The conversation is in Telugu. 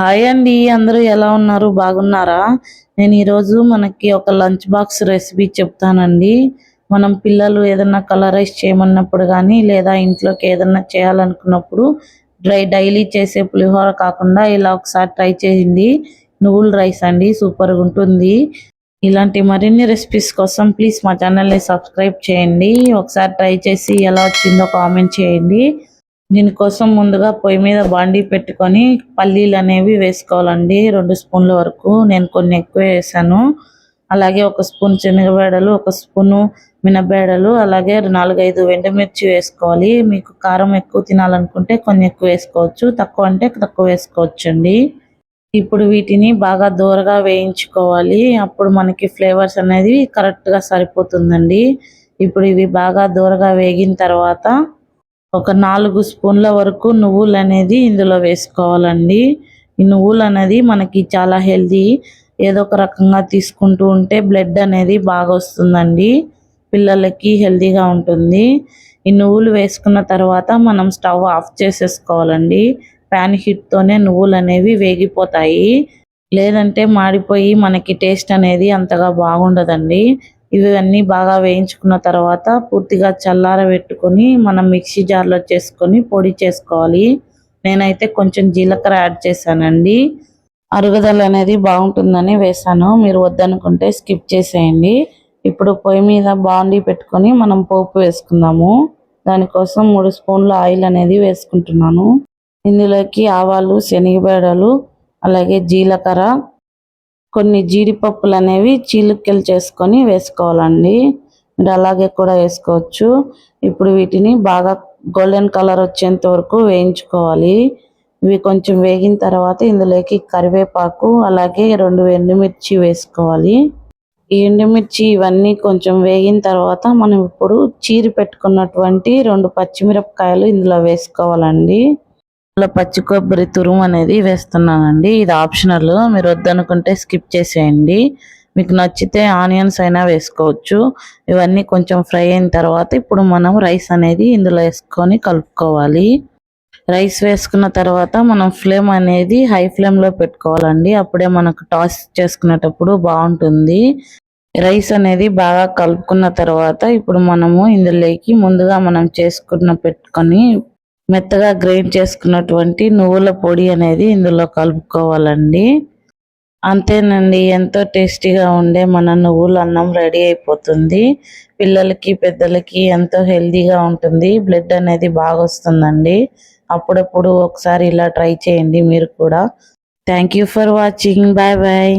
హాయ్ అండి అందరూ ఎలా ఉన్నారు? బాగున్నారా? నేను ఈరోజు మనకి ఒక లంచ్ బాక్స్ రెసిపీ చెప్తానండి. మనం పిల్లలు ఏదన్నా కలరైజ్ చేయమన్నప్పుడు కానీ లేదా ఇంట్లోకి ఏదన్నా చేయాలనుకున్నప్పుడు డ్రై డైలీ చేసే పులిహోర కాకుండా ఇలా ఒకసారి ట్రై చేయండి. నువ్వుల రైస్ అండి సూపర్గా ఉంటుంది. ఇలాంటి మరిన్ని రెసిపీస్ కోసం ప్లీజ్ మా ఛానల్ని సబ్స్క్రైబ్ చేయండి. ఒకసారి ట్రై చేసి ఎలా వచ్చిందో కామెంట్ చేయండి. దీనికోసం ముందుగా పొయ్యి మీద బాండీ పెట్టుకొని పల్లీలు అనేవి వేసుకోవాలండి. రెండు స్పూన్ల వరకు నేను కొన్ని ఎక్కువ వేసాను. అలాగే ఒక స్పూన్ శనగబేడలు ఒక స్పూను మినబేడలు అలాగే నాలుగైదు ఎండుమిర్చి వేసుకోవాలి. మీకు కారం ఎక్కువ తినాలనుకుంటే కొన్ని ఎక్కువ వేసుకోవచ్చు తక్కువ అంటే తక్కువ వేసుకోవచ్చు అండి ఇప్పుడు వీటిని బాగా దూరగా వేయించుకోవాలి. అప్పుడు మనకి ఫ్లేవర్స్ అనేది కరెక్ట్గా సరిపోతుందండి. ఇప్పుడు ఇవి బాగా దూరగా వేగిన తర్వాత ఒక నాలుగు స్పూన్ల వరకు నువ్వులు అనేది ఇందులో వేసుకోవాలండి. ఈ నువ్వులు అనేది మనకి చాలా హెల్దీ ఏదో ఒక రకంగా తీసుకుంటూ ఉంటే బ్లడ్ అనేది బాగా వస్తుందండి. పిల్లలకి హెల్దీగా ఉంటుంది. ఈ నువ్వులు వేసుకున్న తర్వాత మనం స్టవ్ ఆఫ్ చేసేసుకోవాలండి. ప్యాన్ హీట్తోనే నువ్వులు అనేవి వేగిపోతాయి. లేదంటే మాడిపోయి మనకి టేస్ట్ అనేది అంతగా బాగుండదండి. ఇవన్నీ బాగా వేయించుకున్న తర్వాత పూర్తిగా చల్లారబెట్టుకొని మనం మిక్సీ జార్లో చేసుకొని పొడి చేసుకోవాలి. నేనైతే కొంచెం జీలకర్ర యాడ్ చేశానండి. అరుగుదల అనేది బాగుంటుందని వేసాను మీరు వద్దనుకుంటే స్కిప్ చేసేయండి. ఇప్పుడు పొయ్యి మీద బాండీ పెట్టుకొని మనం పోపు వేసుకుందాము. దానికోసం మూడు స్పూన్ల ఆయిల్ అనేది వేసుకుంటున్నాను. ఇందులోకి ఆవాలు శనగబేడలు అలాగే జీలకర్ర కొన్ని జీడిపప్పులు అనేవి చీలికలు చేసుకొని వేసుకోవాలండి. మీరు అలాగే కూడా వేసుకోవచ్చు. ఇప్పుడు వీటిని బాగా గోల్డెన్ కలర్ వచ్చేంత వరకు వేయించుకోవాలి. ఇవి కొంచెం వేగిన తర్వాత ఇందులోకి కరివేపాకు అలాగే రెండు ఎండుమిర్చి వేసుకోవాలి. ఈ ఎండుమిర్చి ఇవన్నీ కొంచెం వేగిన తర్వాత మనం ఇప్పుడు చీరి పెట్టుకున్నటువంటి రెండు పచ్చిమిరపకాయలు ఇందులో వేసుకోవాలండి. ఇలా పచ్చి కొబ్బరి తురుము అనేది వేస్తున్నానండి. ఇది ఆప్షనల్. మీరు వద్దనుకుంటే స్కిప్ చేసేయండి. మీకు నచ్చితే ఆనియన్స్ అయినా వేసుకోవచ్చు. ఇవన్నీ కొంచెం ఫ్రై అయిన తర్వాత ఇప్పుడు మనం రైస్ అనేది ఇందులో వేసుకొని కలుపుకోవాలి. రైస్ వేసుకున్న తర్వాత మనం ఫ్లేమ్ అనేది హై ఫ్లేమ్లో పెట్టుకోవాలండి. అప్పుడే మనకు టాస్ చేసుకునేటప్పుడు బాగుంటుంది. రైస్ అనేది బాగా కలుపుకున్న తర్వాత ఇప్పుడు మనము ఇందులోకి ముందుగా మనం చేసుకున్న పెట్టుకొని మెత్తగా గ్రైండ్ చేసుకున్నటువంటి నువ్వుల పొడి అనేది ఇందులో కలుపుకోవాలండి. అంతేనండి ఎంతో టేస్టీగా ఉండే మన నువ్వుల అన్నం రెడీ అయిపోతుంది. పిల్లలకి పెద్దలకి ఎంతో హెల్తీగా ఉంటుంది. బ్లడ్ అనేది బాగా వస్తుందండి. అప్పుడప్పుడు ఒకసారి ఇలా ట్రై చేయండి మీరు కూడా. Thank for watching. Bye bye.